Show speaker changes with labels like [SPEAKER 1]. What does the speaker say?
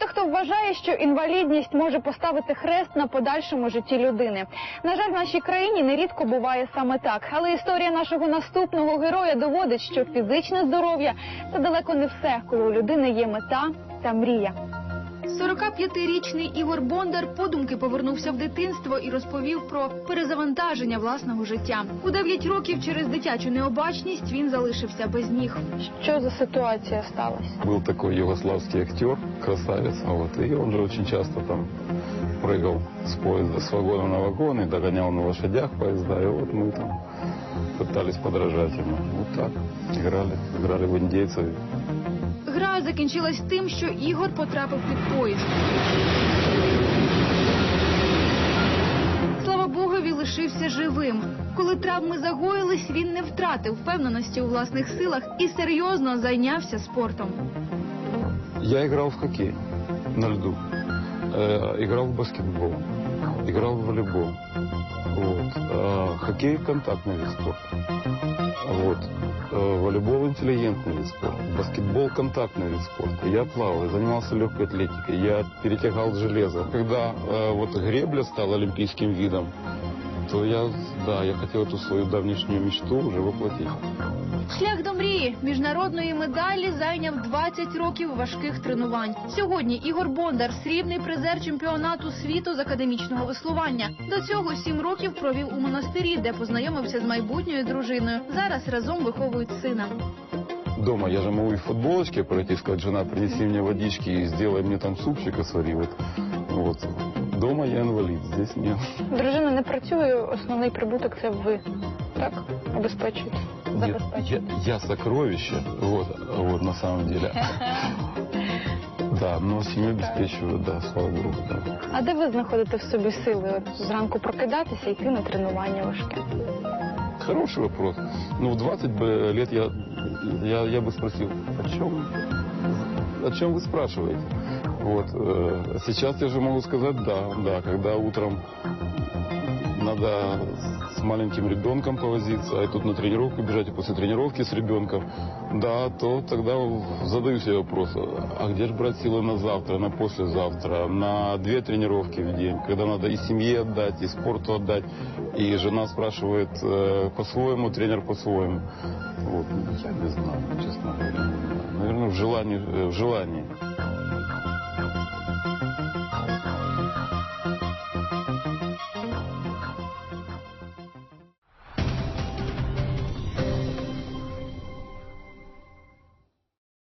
[SPEAKER 1] Багато хто вважає, що інвалідність може поставити хрест на подальшому житті людини. На жаль, в нашій країні нерідко буває саме так. Але історія нашого наступного героя доводить, що фізичне здоров'я це далеко не все, коли у людини є мета та мрія. 45-річний Ігор Бондар подумки повернувся в дитинство і розповів про перезавантаження власного життя. У 9 років через дитячу необачність він залишився без ніг. Що за ситуація сталася?
[SPEAKER 2] Был такой югославский актер, красавец, вот, и он же очень часто там прыгал с поезда, с вагона на вагон и догонял на лошадях поезда, и вот мы там пытались подражать ему. Вот так, играли, играли в индейцев.
[SPEAKER 1] Гра закінчилась тим, що Ігор потрапив під поїзд. Слава Богові, лишився живим. Коли травми загоїлись, він не втратив впевненості у власних силах і серйозно зайнявся спортом.
[SPEAKER 2] Я играл в хоккей на льду, э, играл в баскетбол, играл в волейбол. Вот. А хоккей – контактный вид. Э, волейбол – интеллигентный вид спорта. Баскетбол – контактный вид спорта. Я плавал, я занимался легкой атлетикой, я перетягал железо. Когда э, вот гребля стала олимпийским видом, то я, да, я хотел эту свою давнишнюю мечту уже воплотить.
[SPEAKER 1] Шлях до мрії міжнародної медалі зайняв 20 років важких тренувань. Сьогодні Ігор Бондар срібний призер чемпіонату світу з академічного веслування. До цього сім років провів у монастирі, де познайомився з майбутньою дружиною. Зараз разом виховують сина.
[SPEAKER 2] Дома я же могу и в футболочке пройти, сказать, жена, принеси мне водички и сделай мне там супчика свари. Вот. вот. Дома я инвалид, здесь нет.
[SPEAKER 1] Дружина не працює. Основний прибуток це ви так обезпечуєте.
[SPEAKER 2] Нет, я, я сокровище, вот, вот на самом деле. Да, но семью обеспечиваю, да, слава богу, да.
[SPEAKER 1] А де ви знаходите в собі сили от зранку прокидатися і йти на тренування важке?
[SPEAKER 2] Хороший вопрос. Ну, в 20 бы лет я, я, я бы спросил, о чем, о чем вы спрашиваете? Вот, э, сейчас я же могу сказать, да, да, когда утром надо с маленьким ребенком повозиться, а тут на тренировку бежать, и после тренировки с ребенком, да, то тогда задаю себе вопрос, а где же брать силы на завтра, на послезавтра, на две тренировки в день, когда надо и семье отдать, и спорту отдать, и жена спрашивает э, по-своему, тренер по-своему. Вот, я не знаю, честно говоря, не знаю. Наверное, в желании, э, в желании.